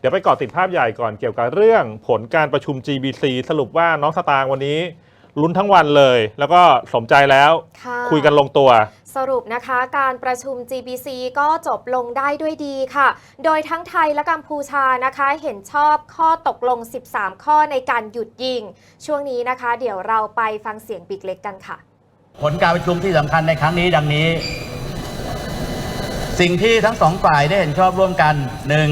เดี๋ยวไปเกาะติดภาพใหญ่ก่อนเกี่ยวกับเรื่องผลการประชุม GBC สรุปว่าน้องสตางค์วันนี้ลุ้นทั้งวันเลย แล้วก็สมใจแล้วค่ะ คุยกันลงตัว สรุปนะคะการประชุม GBC ก็จบลงได้ด้วยดีค่ะ โดยทั้งไทยและกัมพูชานะคะเห็นชอบข้อตกลง 13 ข้อในการหยุดยิง ช่วงนี้นะคะ เดี๋ยวเราไปฟังเสียงปิกเล็กกันค่ะ ผลการประชุมที่สำคัญในครั้งนี้ดังนี้ สิ่งที่ทั้งสองฝ่ายได้เห็นชอบร่วมกันหนึ่ง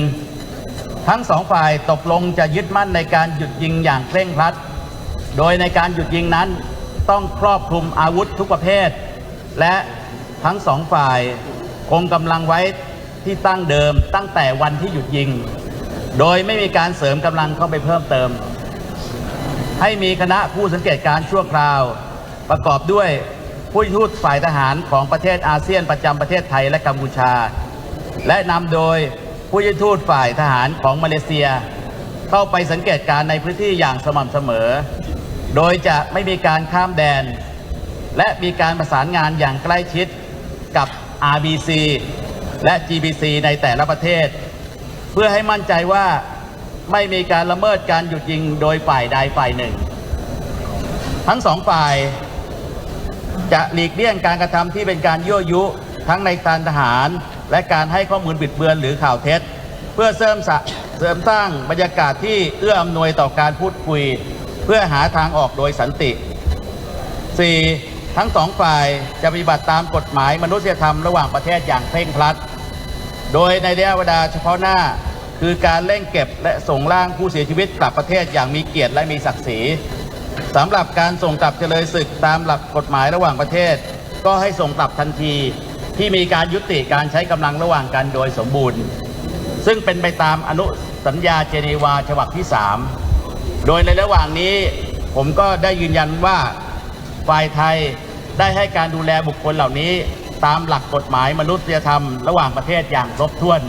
ทั้งสองฝ่ายตกลงจะยึดมั่นในการหยุดยิงอย่างเคร่งครัด โดยในการหยุดยิงนั้นต้องครอบคลุมอาวุธทุกประเภท และทั้งสองฝ่ายคงกำลังไว้ที่ตั้งเดิมตั้งแต่วันที่หยุดยิง โดยไม่มีการเสริมกำลังเข้าไปเพิ่มเติม ให้มีคณะผู้สังเกตการณ์ชั่วคราว ประกอบด้วยผู้ทูตฝ่ายทหารของประเทศอาเซียนประจำประเทศไทยและกัมพูชา และนำโดย ผู้ยทูตฝ่ายทหารของมาเลเซีย เข้าไปสังเกตการณ์ในพื้นที่อย่างสม่ำเสมอ โดยจะไม่มีการข้ามแดน และมีการประสานงานอย่างใกล้ชิดกับ RBC และ GBC ในแต่ละประเทศ เพื่อให้มั่นใจว่าไม่มีการละเมิดการหยุดยิงโดยฝ่ายใดฝ่ายหนึ่ง ทั้งสองฝ่ายจะหลีกเลี่ยงการกระทำที่เป็นการยั่วยุทั้งในการทหาร และการให้ข้อมูลบิดเบือนหรือข่าวเท็จ เพื่อเสริมสะเสริมสร้างบรรยากาศที่เอื้ออำนวยต่อการพูดคุย เพื่อหาทางออกโดยสันติ 4. ทั้งสองฝ่ายจะปฏิบัติตามกฎหมายมนุษยธรรมระหว่างประเทศอย่างเคร่งครัด โดยในระยะเวลาเฉพาะหน้าคือการเร่งเก็บและส่งร่างผู้เสียชีวิตกลับประเทศอย่างมีเกียรติและมีศักดิ์ศรีสำหรับการส่งกลับเจริญศึกตามหลักกฎหมายระหว่างประเทศ ก็ให้ส่งกลับทันที ที่มีการยุติการใช้กำลังระหว่างกันโดยสมบูรณ์ ซึ่งเป็นไปตามอนุสัญญาเจนีวาฉบับที่ 3 โดยในระหว่างนี้ผมก็ได้ยืนยันว่าฝ่ายไทยได้ให้การดูแลบุคคลเหล่านี้ตามหลักกฎหมายมนุษยธรรมระหว่างประเทศอย่างครบถ้วน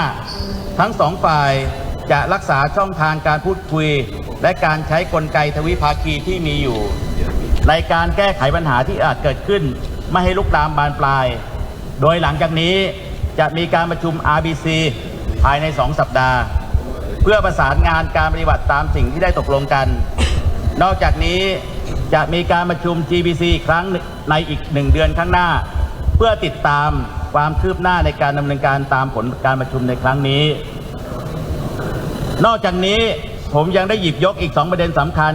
5. ทั้งสองฝ่ายจะรักษาช่องทางการพูดคุย และการใช้กลไกทวิภาคีที่มีอยู่ ในการแก้ไขปัญหาที่อาจเกิดขึ้น ไม่ให้ลุกลามบานปลาย โดยหลังจากนี้จะมีการประชุม RBC ภายใน 2 สัปดาห์ เพื่อประสานงานการปฏิบัติตามสิ่งที่ได้ตกลงกัน นอกจากนี้จะมีการประชุม GBC อีกครั้งในอีกหนึ่งเดือนข้างหน้า เพื่อติดตามความคืบหน้าในการดำเนินการตามผลการประชุมในครั้งนี้ นอกจากนี้ผมยังได้หยิบยกอีกสองประเด็นสำคัญ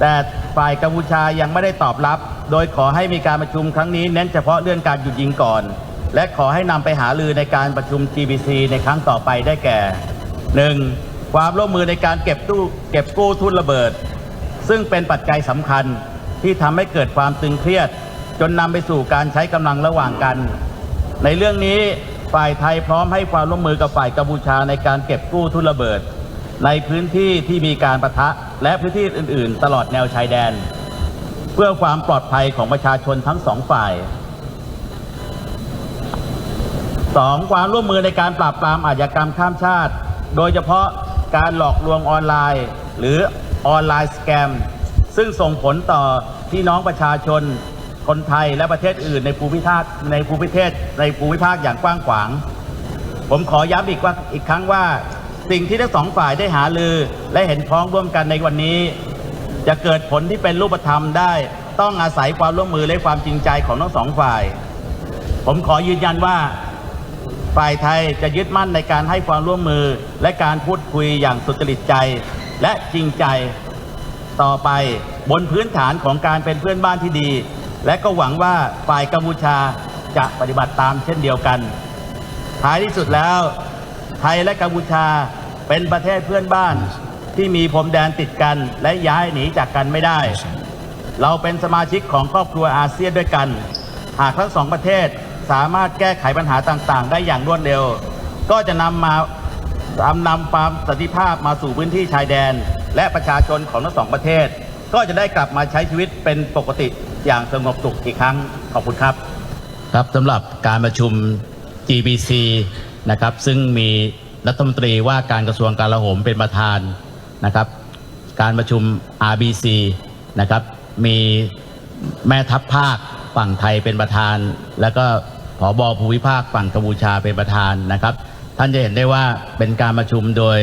แต่ฝ่ายกัมพูชายังไม่ได้ตอบรับ โดยขอให้มีการประชุมครั้งนี้เน้นเฉพาะเรื่องการหยุดยิงก่อน และขอให้นำไปหารือในการประชุม GBC ในครั้งต่อไปได้แก่ 1. ความร่วมมือในการเก็บตู้เก็บกู้ทุนระเบิด ซึ่งเป็นปัจจัยสำคัญที่ทำให้เกิดความตึงเครียด จนนำไปสู่การใช้กำลังระหว่างกัน ในเรื่องนี้ฝ่ายไทยพร้อมให้ความร่วมมือกับฝ่ายกัมพูชาในการเก็บกู้ทุนระเบิด ในพื้นที่ที่มีการประทะและพื้นที่อื่น ๆ ตลอดแนวชายแดน เพื่อความปลอดภัยของประชาชนทั้งสองฝ่าย 2. ความร่วมมือในการปราบปรามอาชญากรรมข้ามชาติ โดยเฉพาะการหลอกลวงออนไลน์ หรือออนไลน์สแกม ซึ่งส่งผลต่อพี่น้องประชาชน คนไทยและประเทศอื่นในภูมิภาคในภูมิประเทศในภูมิภาคอย่างกว้างขวาง ผมขอย้ำอีกว่าอีกครั้งว่า สิ่งที่ทั้งสองฝ่ายได้หาลือและเห็นพ้องร่วมกันในวันนี้ จะเกิดผลที่เป็นรูปธรรมได้ ต้องอาศัยความร่วมมือและความจริงใจของทั้งสองฝ่าย ผมขอยืนยันว่า ฝ่ายไทยจะยึดมั่นในการให้ความร่วมมือและการพูดคุยอย่างสุจริตใจ และจริงใจต่อไปบนพื้นฐานของการเป็นเพื่อนบ้านที่ดี และก็หวังว่าฝ่ายกัมพูชาจะปฏิบัติตามเช่นเดียวกัน ท้ายที่สุดแล้ว ไทยและกัมพูชาเป็นประเทศเพื่อนบ้าน ที่มีพรมแดนติดกันและย้ายหนีจากกันไม่ได้ เราเป็นสมาชิกของครอบครัวอาเซียนด้วยกัน หากทั้งสองประเทศสามารถแก้ไขปัญหาต่างๆ ได้อย่างรวดเร็ว ก็จะนำมาทำนำความสันติภาพมาสู่พื้นที่ชายแดน และประชาชนของทั้งสองประเทศ ก็จะได้กลับมาใช้ชีวิตเป็นปกติอย่างสงบสุขอีกครั้งขอบคุณครับ ครับสำหรับการประชุม GBC นะครับซึ่งมีรัฐมนตรีว่าการกระทรวงกลาโหมเป็นประธาน นะครับ การประชุม RBC นะครับมีแม่ทัพภาคฝั่งไทยเป็นประธาน แล้วก็ผอบอภูมิภาคฝั่งกัมพูชาเป็นประธานนะครับ ท่านจะเห็นได้ว่าเป็นการประชุมโดย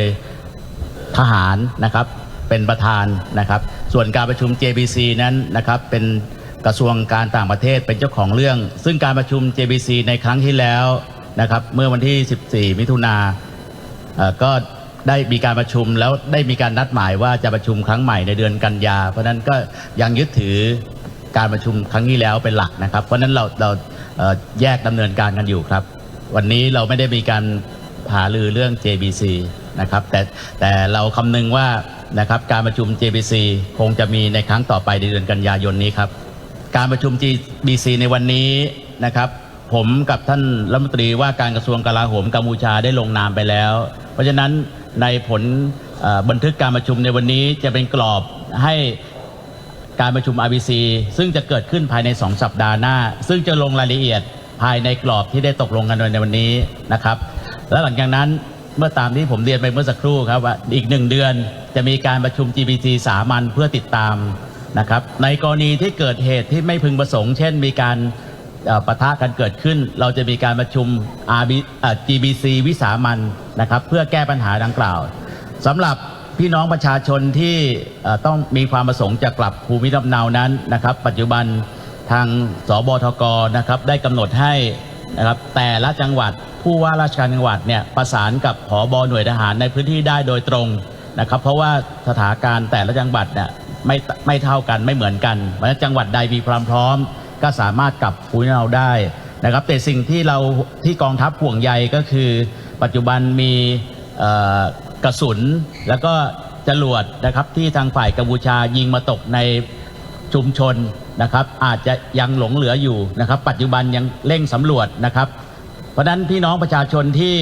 ทหารนะครับเป็นประธานนะครับ ส่วนการประชุม JBC นั้นนะครับเป็นกระทรวงการต่างประเทศเป็นเจ้าของเรื่อง ซึ่งการประชุม JBC ในครั้งที่แล้วนะครับเมื่อวันที่ 14 มิถุนาก็ ได้มีการประชุมแล้วได้มีการนัดหมายว่าจะประชุมครั้งใหม่ในเดือนกันยา เพราะนั้นก็ยังยึดถือการประชุมครั้งที่แล้วเป็นหลักนะครับ เพราะนั้นเราเราแยกดำเนินการกันอยู่ครับ วันนี้เราไม่ได้มีการหาลือเรื่อง JBC นะครับแต่แต่เราคำนึงว่านะครับการประชุม JBC คงจะมีในครั้งต่อไปในเดือนกันยายนนี้ครับ การประชุม GBC ในวันนี้นะครับ ผมกับท่านรัฐมนตรีว่าการกระทรวงกลาโหมกัมพูชาได้ลงนามไปแล้ว เพราะฉะนั้นในผลบันทึกการประชุมในวันนี้จะเป็นกรอบให้การประชุม RBC ซึ่งจะเกิดขึ้นภายใน 2 สัปดาห์หน้า ซึ่งจะลงรายละเอียดภายในกรอบที่ได้ตกลงกันไว้ในวันนี้นะครับ และหลังจากนั้นเมื่อตามที่ผมเรียนไปเมื่อสักครู่ครับว่าอีกหนึ่งเดือนจะมีการประชุม GBC สามัญเพื่อติดตามนะครับในกรณีที่เกิดเหตุที่ไม่พึงประสงค์ เช่น มีการ ปะทะกันเกิดขึ้น เราจะมีการประชุม RB เอ่อ GBC วิสามันนะครับ เพื่อแก้ปัญหาดังกล่าวสำหรับพี่น้องประชาชนที่ต้องมีความประสงค์จะกลับภูมิลำเนานั้นนะครับ ปัจจุบันทางสบทกนะครับได้กำหนดให้นะครับแต่ละจังหวัดผู้ว่าราชการจังหวัดเนี่ยประสานกับผอบหน่วยทหารในพื้นที่ได้โดยตรงนะครับ เพราะว่าสถานการณ์แต่ละจังหวัดเนี่ยไม่ไม่เท่ากันไม่เหมือนกันเพราะฉะนั้นจังหวัดใดมีความพร้อม ก็สามารถกลับภูมิลำเนาได้นะครับ แต่สิ่งที่เราที่กองทัพห่วงใยก็คือ ปัจจุบันมีกระสุนแล้วก็จรวดนะครับที่ทางฝ่ายกัมพูชายิงมาตกในชุมชนนะครับ อาจจะยังหลงเหลืออยู่นะครับ ปัจจุบันยังเร่งสำรวจนะครับ เพราะนั้นพี่น้องประชาชนที่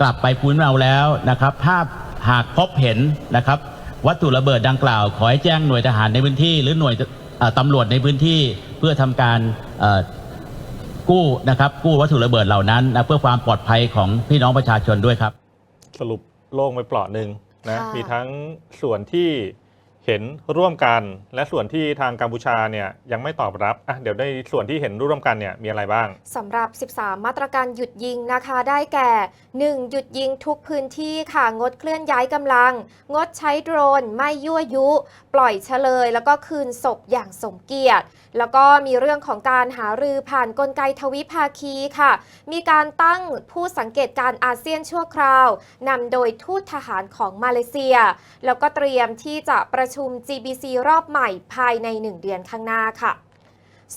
กลับไปภูมิลำเนาแล้วนะครับภาพหากพบเห็นนะครับ วัตถุระเบิดดังกล่าว ขอให้แจ้งหน่วยทหารในพื้นที่ หรือหน่วยตำรวจในพื้นที่ เพื่อทำการเอ่อกู้นะครับกู้วัตถุระเบิดเหล่านั้นนะเพื่อความปลอดภัยของพี่น้องประชาชนด้วยครับ สรุปโล่งไปเปลาะหนึ่งนะค่ะมีทั้งส่วนที่ เห็นร่วมกัน และส่วนที่ทางกัมพูชาเนี่ยยังไม่ตอบรับอะเดี๋ยวในส่วนที่เห็นร่วมกันเนี่ยมีอะไรบ้างสำหรับ 13 มาตรการหยุดยิงนะคะได้แก่ 1. หยุดยิงทุกพื้นที่ค่ะงดเคลื่อนย้ายกำลัง งดใช้โดรน ไม่ยั่วยุ ปล่อยเฉลย แล้วก็คืนศพอย่างสมเกียรติ แล้วก็มีเรื่องของการหารือผ่านกลไกทวิภาคีค่ะ มีการตั้งผู้สังเกตการณ์อาเซียนชั่วคราวนำโดยทูตทหารของมาเลเซีย แล้วก็เตรียมที่จะประชุม GBC รอบใหม่ภายใน 1 เดือนข้างหน้าค่ะ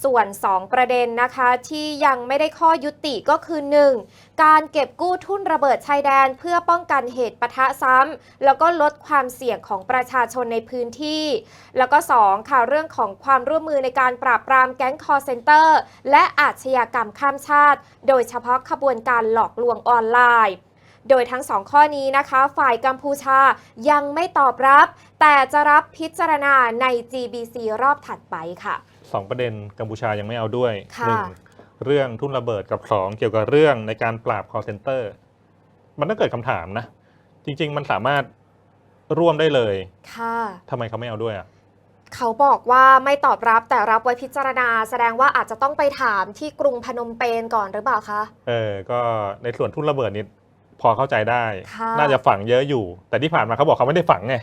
ส่วน 2 ประเด็นนะคะที่ยังไม่ได้ข้อยุติก็คือ 1. การเก็บกู้ทุนระเบิดชายแดนเพื่อป้องกันเหตุปะทะซ้ำแล้วก็ลดความเสี่ยงของประชาชนในพื้นที่ แล้วก็ 2. ค่ะเรื่องของความร่วมมือในการปราบปรามแก๊งคอร์เซนเตอร์ และอาชญากรรมข้ามชาติ โดยเฉพาะขบวนการหลอกลวงออนไลน์ โดยทั้งสองข้อนี้นะคะ ฝ่ายกัมพูชายังไม่ตอบรับ แต่จะรับพิจารณาใน GBC รอบถัดไปค่ะสองประเด็นกัมพูชายังไม่เอาด้วยค่ะหนึ่งเรื่องทุ่นระเบิดกับสองเกี่ยวกับเรื่องในการปราบ call center มันต้องเกิดคำถามนะ จริง ๆ มันสามารถร่วมได้เลยค่ะทำไมเขาไม่เอาด้วยอะเขาบอกว่าไม่ตอบรับแต่รับไว้พิจารณา แสดงว่าอาจจะต้องไปถามที่กรุงพนมเปญก่อนหรือเปล่าคะ เออ ก็ในส่วนทุ่นระเบิดนี่ พอเข้าใจได้ ค่ะ น่าจะฝังเยอะอยู่ แต่ที่ผ่านมาเขาบอกเขาไม่ได้ฝังไง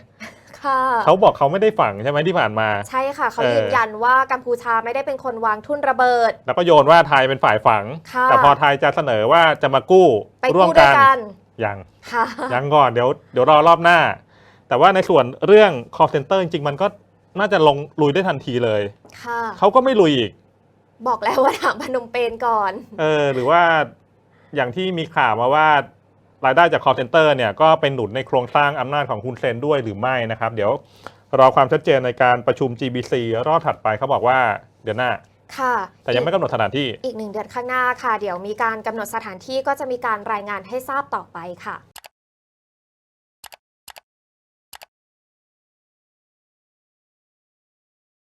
ค่ะ เขาบอกเขาไม่ได้ฝังใช่ไหมที่ผ่านมา ใช่ค่ะ เขาเออ ยืนยันว่ากัมพูชาไม่ได้เป็นคนวางทุ่นระเบิด แล้วก็โยนว่าไทยเป็นฝ่ายฝัง ค่ะ แต่พอไทยจะเสนอว่าจะมากู้ไปร่วมกู้ด้วยกันยัง ค่ะ ยังก่อนเดี๋ยวเดี๋ยวรอรอบหน้า แต่ว่าในส่วนเรื่อง call center จริงๆ มันก็น่าจะลงลุยได้ทันทีเลย ค่ะ เขาก็ไม่ลุยอีก บอกแล้วว่าถามพนมเปญก่อน เออ หรือว่าอย่างที่มีข่าวมาว่า รายได้จาก call center เนี่ยก็เป็นหนุนในโครงสร้างอำนาจของคุณเซนด้วยหรือไม่นะครับ เดี๋ยวรอความชัดเจนในการประชุม GBC รอบถัดไปเขาบอกว่าเดือนหน้าค่ะแต่ยังไม่กำหนดสถานที่ อีกหนึ่งเดือนข้างหน้าค่ะ เดี๋ยวมีการกำหนดสถานที่ก็จะมีการรายงานให้ทราบต่อไปค่ะ